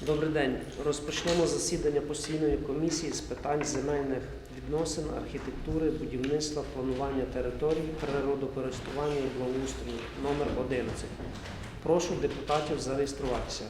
Добрий день. Розпочнемо засідання постійної комісії з питань земельних відносин, архітектури, будівництва, планування територій, природокористування і благоустрою номер 11. Прошу депутатів зареєструватися.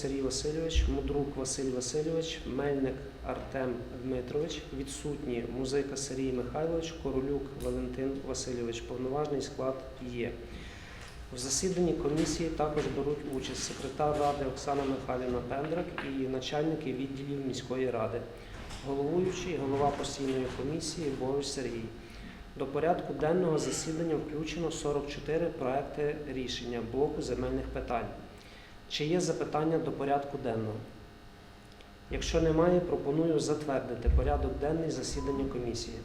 Сергій Васильович, Мудрук Василь Васильович, Мельник Артем Дмитрович, відсутні Музика Сергій Михайлович, Королюк Валентин Васильович. Повноважний склад є. В засіданні комісії також беруть участь секретар ради Оксана Михайлівна Пендрак і начальники відділів міської ради, головуючий, голова постійної комісії Бович Сергій. До порядку денного засідання включено 44 проекти рішення блоку земельних питань. Чи є запитання до порядку денного? Якщо немає, пропоную затвердити порядок денний засідання комісії.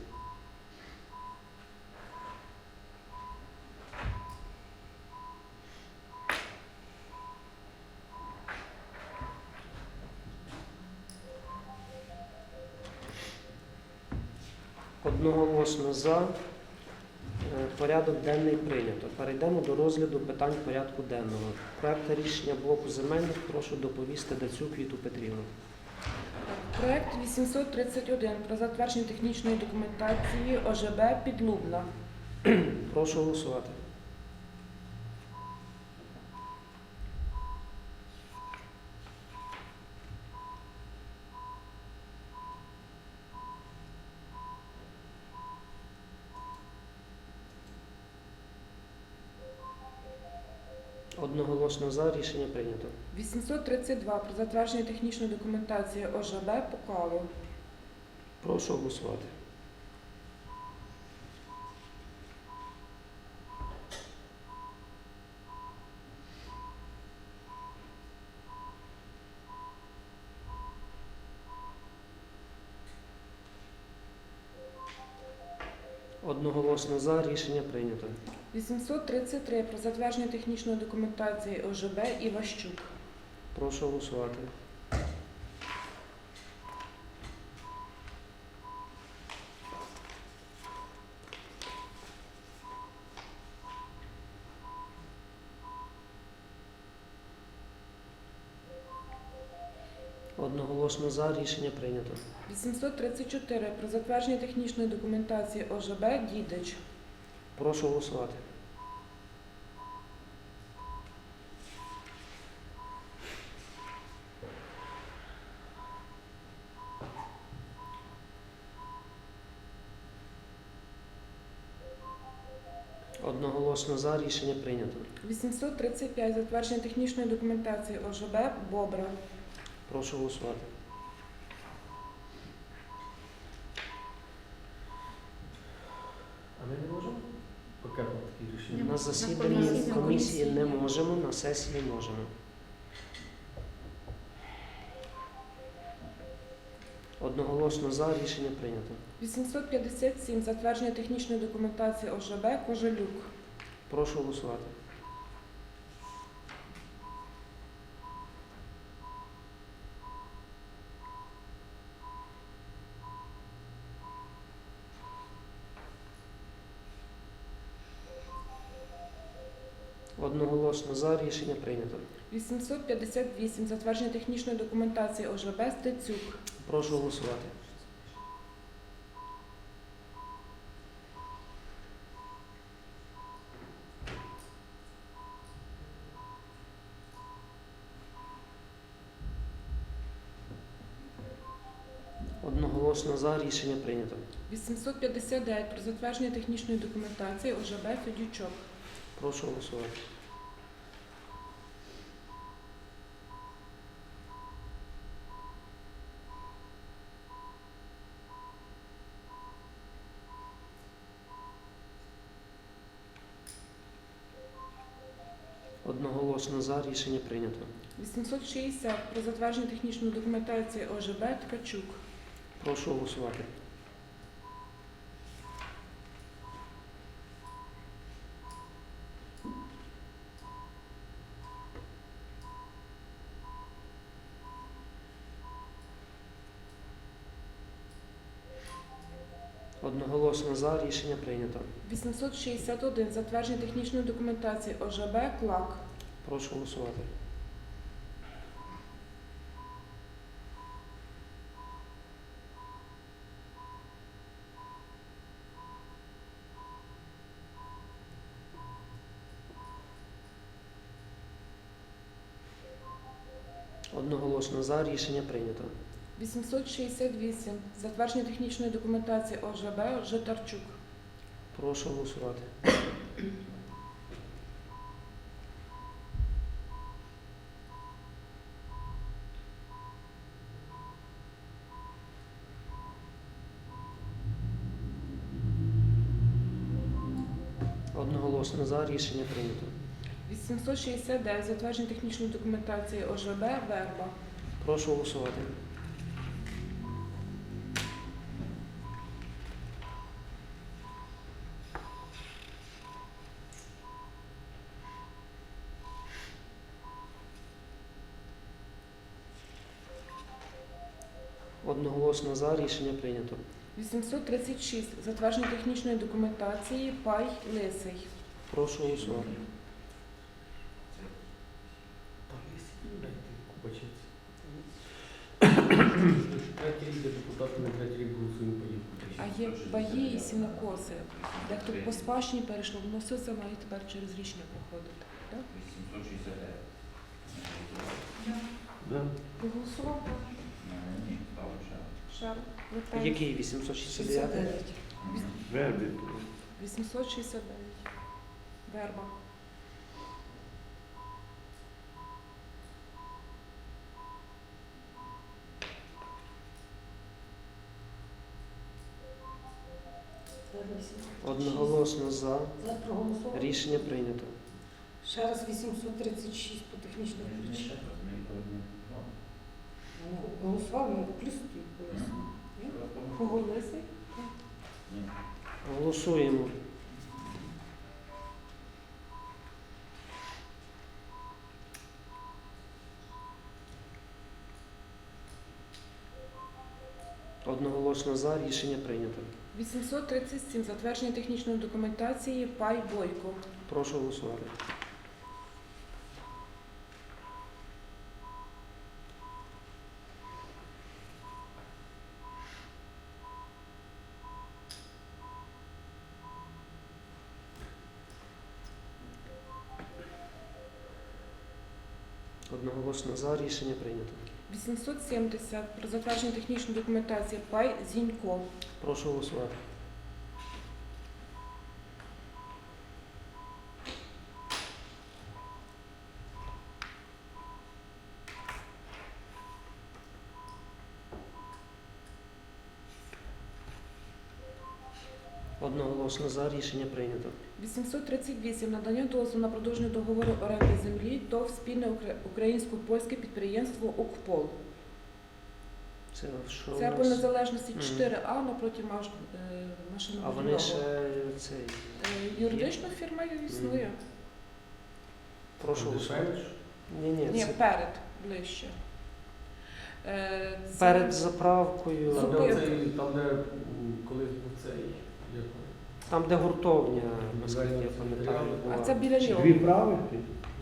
Одноголосно за. Порядок денний прийнято. Перейдемо до розгляду питань порядку денного. Проект рішення блоку земельних прошу доповісти Дацюк Віту Петрівну. Проект 831 про затвердження технічної документації ОЖБ Підлубна. Прошу голосувати. Одноголосно за рішення прийнято. 832 про затвердження технічної документації ОЖБ Покало. Прошу голосувати. Одноголосно за рішення прийнято. 833 про затвердження технічної документації ОЖБ Іващук. Прошу голосувати. Одноголосно за рішення прийнято. 834 про затвердження технічної документації ОЖБ Дідич. Прошу голосувати. Одноголосно за рішення прийнято. 835 затвердження технічної документації ОЖБ Бобра. Прошу голосувати. А ми не можемо? Поки такі рішення. На засіданні комісії не можемо, на сесії можемо. Одноголосно за рішення прийнято. 857 затвердження технічної документації ОЖБ Кожелюк. Прошу голосувати. Одноголосно за рішення прийнято. 858 затвердження технічної документації ОЖБ Стецюк. Прошу голосувати. Одноголосно за рішення прийнято. 859 про затвердження технічної документації ОЖБ Федючок. Прошу голосувати. Одноголосно за рішення прийнято. 860 про затвердження технічної документації ОЖБ Ткачук. Прошу голосувати. Одноголосно за рішення прийнято. 861. Затвердження технічної документації ОЖБ КЛАК. Прошу голосувати. Одноголосно за. Рішення прийнято. 868. Затвердження технічної документації ОЖБ Житарчук. Прошу голосувати. Одноголосно за. Рішення прийнято. 869. Затвердження технічної документації ОЖБ Верба. Прошу голосувати. Одноголосно за. Рішення прийнято. 836. Затвердження технічної документації Пай Лисий. Прошу голосувати. Там є дайте купачець. Третій рік де депутати на третій рік голосуємо поїхати. А є баї і сінокоси. Як тут по спадщині перейшло, воно все це має тепер через рішення проходити. Так? 869. Да. Проголосував? Ні, ставлю ще. Шар. Вертаємо. Який 869? Вербі. 869. Верба. Одноголосно за. За проголосували. Рішення прийнято. Ще раз 836 по технічному ще раз. Ну, Голосували, ну, плюс. Ні? Ні. Голосуємо. Одноголосно за. Рішення прийнято. 837. Затвердження технічної документації Пай Бойко. Прошу голосувати. Одноголосно за. Рішення прийнято. 870. Про затвердження технічної документації Пай Зінько. Прошу голосувати. Одноголосно за. Рішення прийнято. 838. Надання дозволу на продовження договору оренди землі ТОВ спільне укра- українсько-польське підприємство УКПОЛ. Це що у Це по нас? незалежності Мгм. 4А напроти маш... е, А машинобудівного. вони ще цей. Е, Юридична фірма існує. Прошу голосувати. Ні, ні, Ні, це перед, ближче. Е, це- перед заправкою. Там, Зупинка. де там, де м, колись був цей? Там, де гуртовня, наскільки я пам'ятаю, була. А це біля Чи нього. дві прави?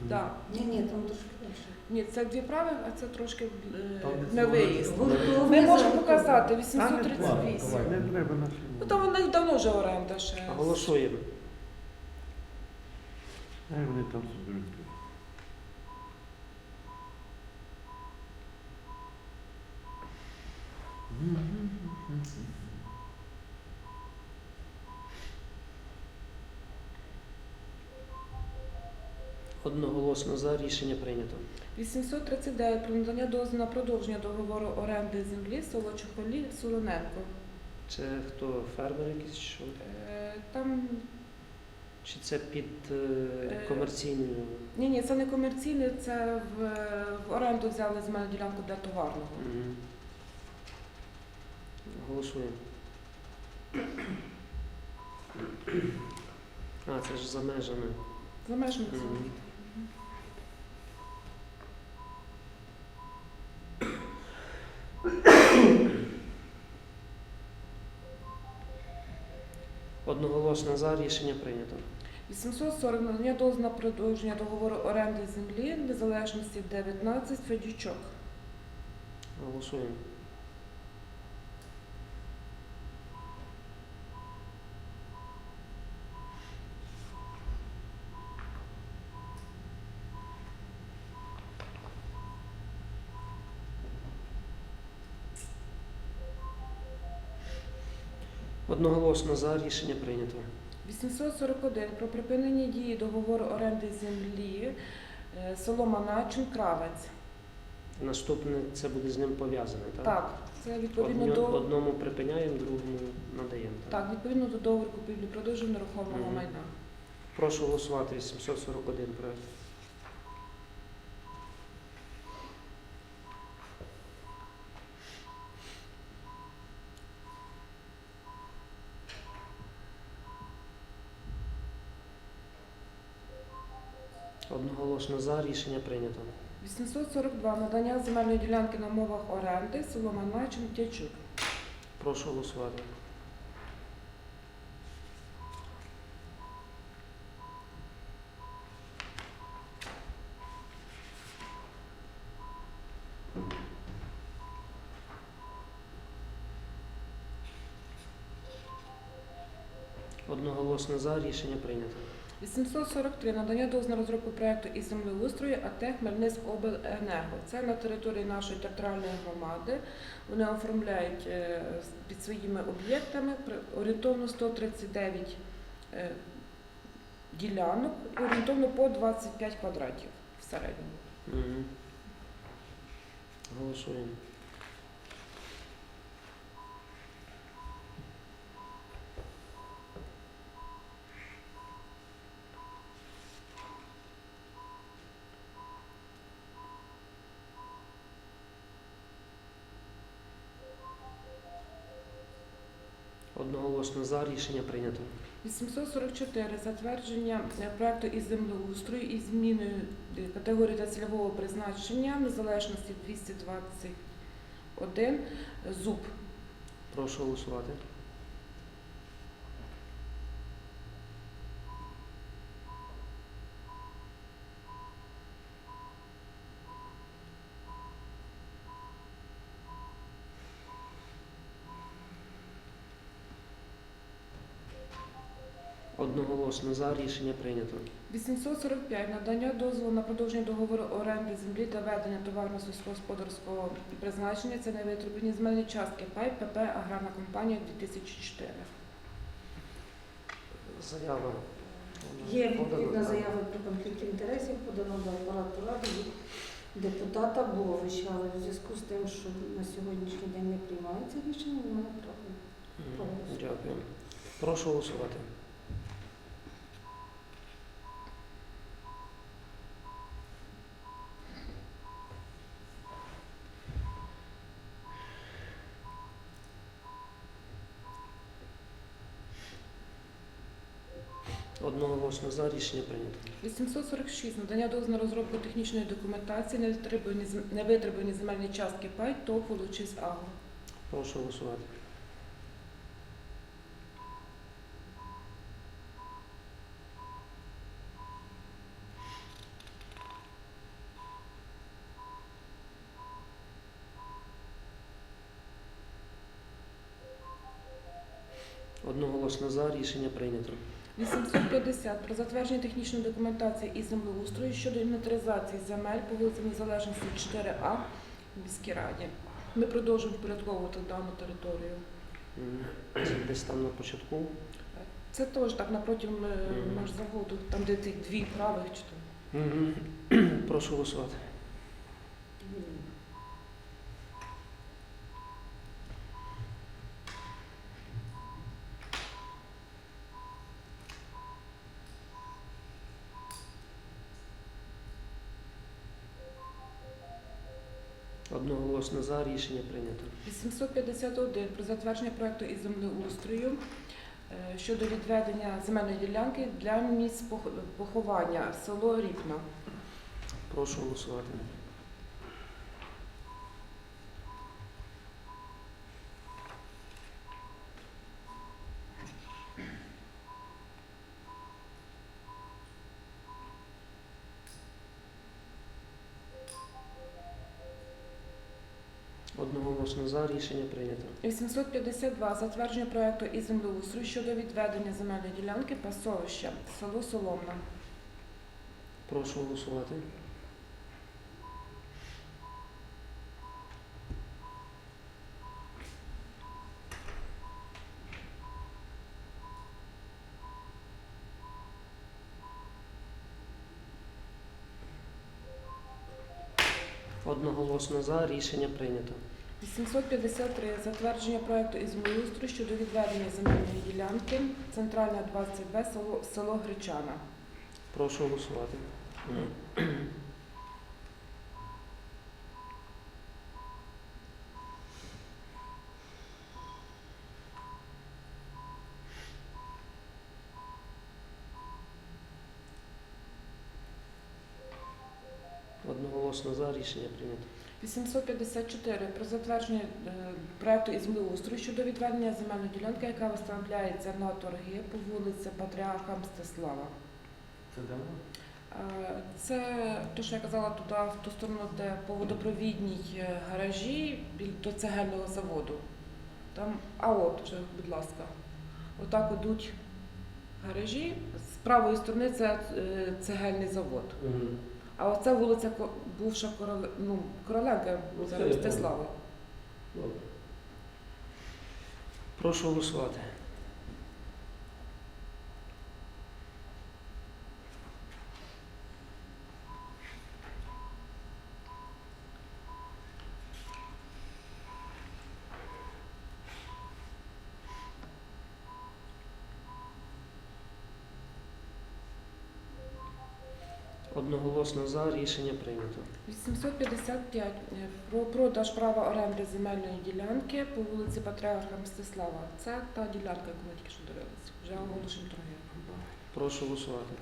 Да. Ні, ні, там трошки більше. Ні, це дві прави, а це трошки е, Там, де на виїзд. вулиця. Ми можемо показати 838. давай. Не треба на Ну там у давно вже оренда ще. Голосуємо. Хай вони там собі. Одноголосно за рішення прийнято. 839 про надання дозволу на продовження договору оренди землі село Чохолі Солоненко. Це хто фермер якийсь що? Е, Там Чи це під е, Е, комерційною? ні, ні, це не комерційне, це в, в оренду взяли земельну ділянку для товарного. Мгм. Голосуємо. А, це ж за межами. За межами Мгм. Одноголосно за рішення прийнято. 840 надання дозволу на продовження договору оренди землі незалежності 19 Федючок. Голосуємо. Одноголосно за рішення прийнято. 841 про припинення дії договору оренди землі е, село Маначин, Кравець. Наступне це буде з ним пов'язане, так? Так, це відповідно Одню- до Одному припиняємо, другому надаємо. так, відповідно до договору купівлі продажу нерухомого Мгм. майна. Прошу голосувати 841 проект. Одноголосно за рішення прийнято. 842 надання земельної ділянки на мовах оренди село Маначин, Тячук. Прошу голосувати. Одноголосно за рішення прийнято. 843 надання на розробку проекту із землеустрою АТ Хмельницькобленерго. Це на території нашої територіальної громади. Вони оформляють е, під своїми об'єктами орієнтовно 139 е, ділянок, орієнтовно по 25 квадратів в середньому. Голосуємо. Одноголосно за рішення прийнято. 844 затвердження е, проекту із землеустрою і зміною е, категорії та цільового призначення незалежності 221 ЗУБ. Прошу голосувати. Одноголосно за рішення прийнято. 845 надання дозволу на продовження договору оренди землі та ведення товарно сільськогосподарського призначення. Це невитребувані земельні частки ПАЙ ПП Аграрна компанія 2004. Заява. Є відповідна заява про конфлікт інтересів, подана до апарату ради від депутата Бовича, але в зв'язку з тим, що на сьогоднішній день не приймається рішення, немає права. Дякую. Прошу голосувати. Одноголосно за рішення прийнято. 846 надання дозволу на розробку технічної документації невитребувані невитребувані земельні частки ПАЙ ТОВ «Лучис Агро». Прошу голосувати. Одноголосно за рішення прийнято. 850 про затвердження технічної документації і землеустрою щодо інвентаризації земель по вулиці Незалежності 4А в міській раді. Ми продовжуємо впорядковувати дану територію. Це десь там на початку. Це теж так напроти Мгм. наш заводу, там де тих дві правих чи то. Мгм. Прошу голосувати. Одноголосно за рішення прийнято. 851 про затвердження проекту із землеустрою е, щодо відведення земельної ділянки для місць пох- поховання село Ріпна. Прошу голосувати. За. Рішення прийнято. 852. Затвердження проекту із землеустрою щодо відведення земельної ділянки пасовища село Соломна. Прошу голосувати. Одноголосно за. Рішення прийнято. 853. Затвердження проекту із землеустрою щодо відведення земельної ділянки центральна 22 село, село Гречана. Прошу голосувати. Одноголосно за. Рішення прийнято. 854. Про затвердження е, проекту із землеустрою щодо відведення земельної ділянки, яка виставляється на торги по вулиці Патріарха Мстислава. Це де воно? Е, Це те, що я казала туди, в ту сторону, де по водопровідній е, гаражі до цегельного заводу. Там, а от вже, будь ласка, отак ідуть гаражі. З правої сторони це цегельний завод. А оце вулиця бувша короле... ну, Короленка. Добре. Прошу голосувати. Одноголосно за. Рішення прийнято. 855 е, про продаж права оренди земельної ділянки по вулиці Патріарха Мстислава. Це та ділянка, яку ми тільки що дивилися. Вже оголошені торги. Прошу голосувати.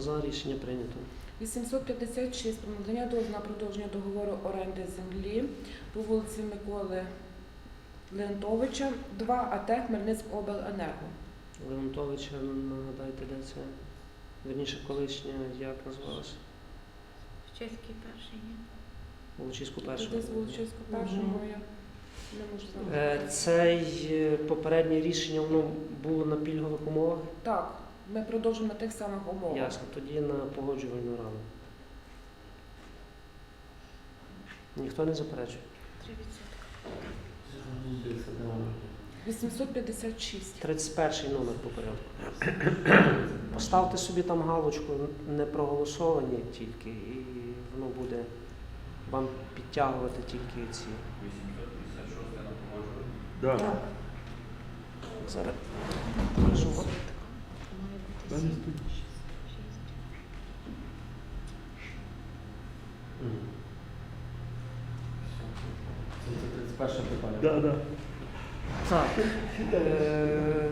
Одноголосно за. Рішення прийнято. 856 про надання дозволу на продовження договору оренди землі по вулиці Миколи Леонтовича, 2 АТ Хмельницькобленерго. Леонтовича, нагадайте, де це? Верніше, колишня, як називалася? Чеський перший ні. Волочиську Це першу. Десь Волочиську першого я не можу Е, знати. Цей е, попереднє рішення воно було на пільгових умовах. Так, ми продовжимо на тих самих умовах. Ясно, тоді на погоджувальну раду. Ніхто не заперечує. 3%. Це ж мені здається, де воно. 856. 31 номер по порядку. Поставте собі там галочку не проголосовані тільки, і воно буде вам підтягувати тільки ці. 856 на погоджувальні. Да. Так. Зараз 7. стоїть. Це це 31 питання. Да, да. Так, е,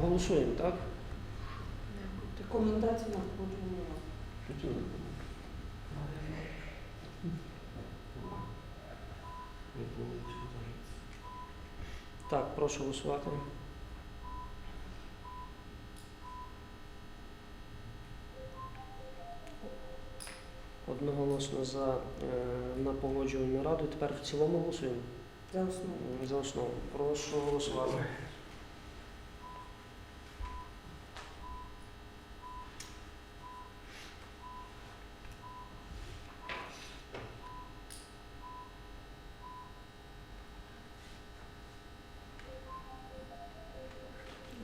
голосуємо, так? Рекомендації на погодження. Так, прошу голосувати. Одноголосно за е, на погоджувальну раду. Тепер в цілому голосуємо За основу. За основу. Прошу голосувати.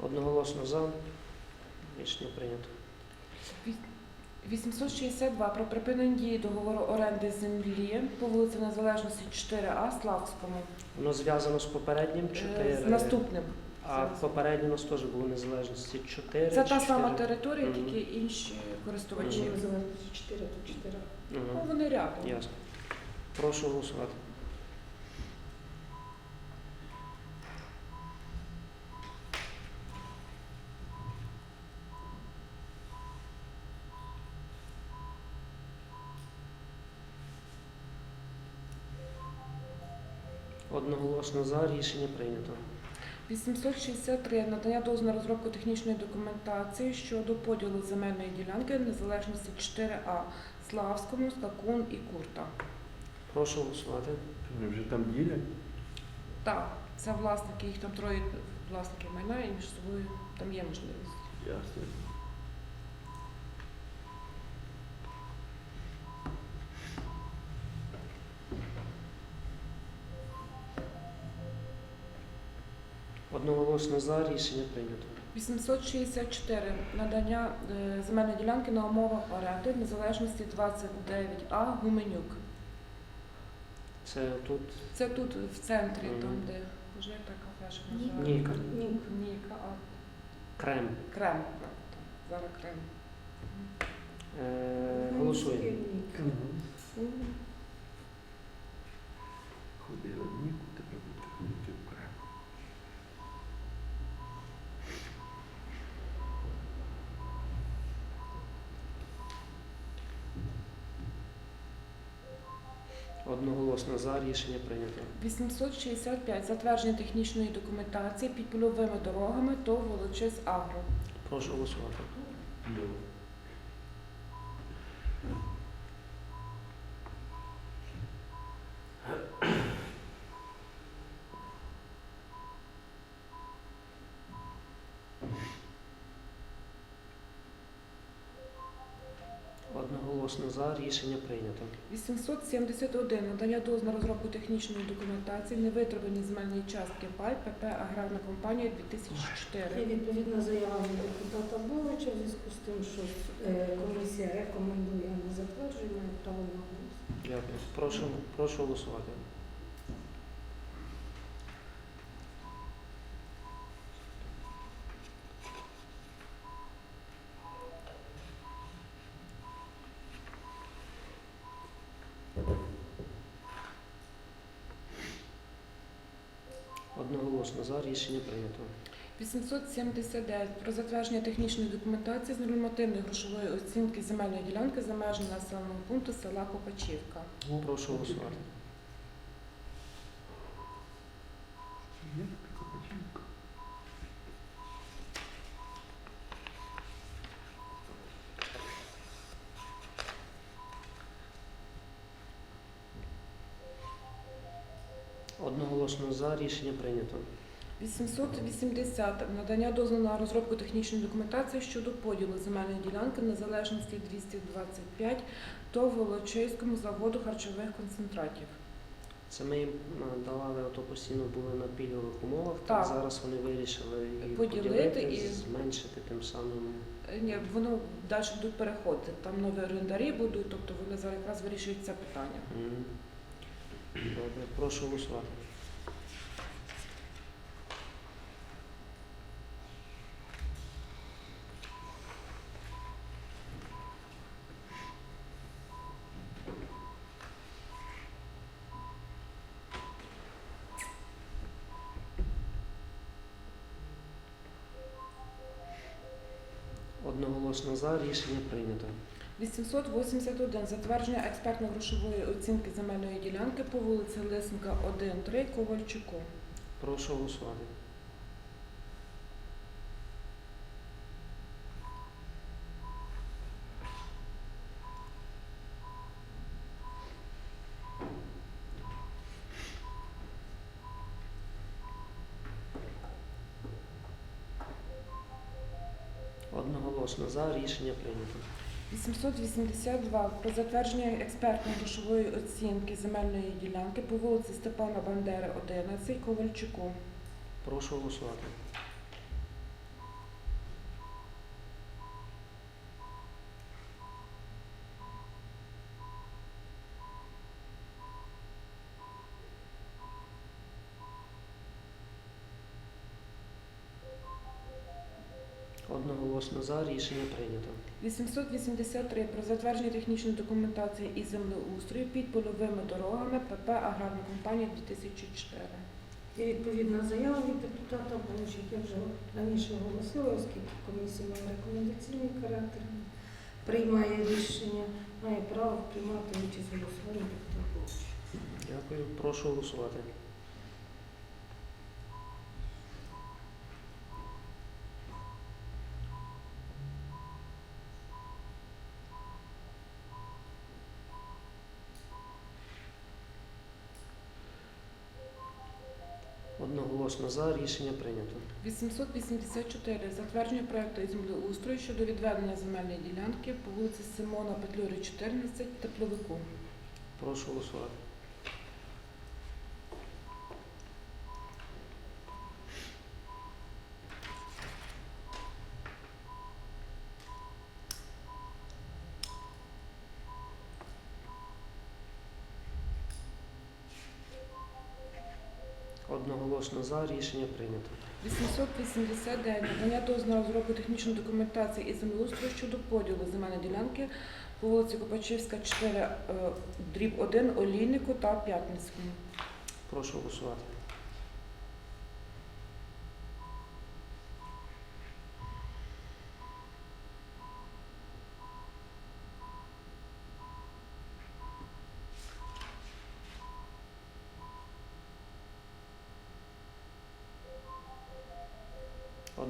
Одноголосно за. Рішення прийнято. 862 про припинення дії договору оренди землі по вулиці Незалежності 4А Славському. Воно зв'язано з попереднім Е, 4. З наступним. А попередньо у нас теж було незалежності 4. Це та 4. сама територія, Мгм. тільки інші користувачі. Мгм. Чим називається 4, то 4. Ну, вони рядом. Ясно. Прошу голосувати. Одноголосно за. Рішення прийнято. 863. Надання дозволу на розробку технічної документації щодо поділу земельної ділянки незалежності 4А Славському, Скакун і Курта. Прошу голосувати. Вони вже там ділять? Так, це власники, їх там троє власників майна і між собою там є можливість. Ясно. Одноголосно за. Рішення прийнято. 864. Надання е, земельної ділянки на умовах оренди незалежності 29А Гуменюк. Це тут Це тут в центрі, Мгм. там, де вже яка кафешка Ні. називається? Ніка. Ніка, а Крем. Крем. Зараз Крем. Е, голосуємо. Мгм. Ходили в Ніку, тепер будете ходити в Крем. Одноголосно за. Рішення прийнято. 865. Затвердження технічної документації під польовими дорогами ТОВ Волочись Агро. Прошу голосувати. Добре. Одноголосно за. Рішення прийнято. 871. Надання дозволу на розробку технічної документації невитравлені земельної частки пай ПП Аграрна компанія Є 2004. відповідна заява від депутата Бовича в зв'язку з тим, що е, комісія рекомендує на затвердження право на голос. Дякую. Прошу, прошу голосувати. Одноголосно за. Рішення прийнято. 879. Про затвердження технічної документації з нормативної грошової оцінки земельної ділянки за межами населеного пункту села Копачівка. Прошу голосувати. Одноголосно за. Рішення прийнято. 880. Надання дозволу на розробку технічної документації щодо поділу земельної ділянки незалежності 225 ТОВ Волочиському заводу харчових концентратів. Це ми їм а, давали, ото постійно були на пільгових умовах. Так. Так, зараз вони вирішили її Поділити поділити, і- зменшити тим самим. Е, Ні, воно далі будуть переходити. Там нові орендарі будуть, тобто вони зараз якраз вирішують це питання. Добре, прошу голосувати. Одноголосно за рішення прийнято. 881. Затвердження експертно-грошової оцінки земельної ділянки по вулиці Лисенка 1-3 Ковальчуку. Прошу голосувати. Одноголосно за рішення прийнято. 882. Про затвердження експертно-грошової оцінки земельної ділянки по вулиці Степана Бандери 11 Ковальчуку. Прошу голосувати. Одноголосно за рішення прийнято. 883. Про затвердження технічної документації і землеустрою під польовими дорогами ПП Аграрна компанія 2004. Є відповідна заява від депутата як я вже раніше оголосила, оскільки комісія має рекомендаційний характер, приймає рішення, має право приймати участь в голосуванні депутат Бович. Дякую. Прошу голосувати. Одноголосно за. Рішення прийнято. 884. Затвердження проекту із землеустрою щодо відведення земельної ділянки по вулиці Симона Петлюри, 14, тепловику. Прошу голосувати. Одноголосно за. Рішення прийнято. 889. Надання дозволу на розробку технічної документації із землеустрою щодо поділу земельної ділянки по вулиці Копачівська, 4, е, дріб 1, Олійнику та П'ятницькому. Прошу голосувати.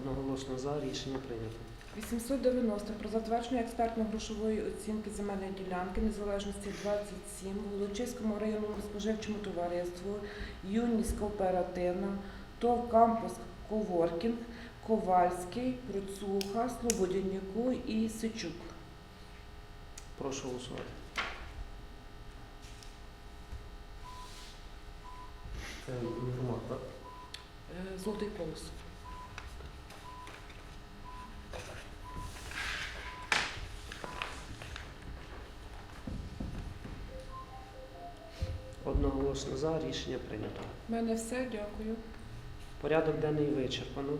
Одноголосно за. Рішення прийнято. 890 про затвердження експертно-грошової оцінки земельної ділянки незалежності 27 в Волочиському районному споживчому товариству Юність кооперативна, ТОВ Кампус Коворкінг, Ковальський, Процуха, Слободяніку і Сичук. Прошу голосувати. Це інформат, так? Е, Золотий полос. Одноголосно за. Рішення прийнято. У мене все, дякую. Порядок денний вичерпано.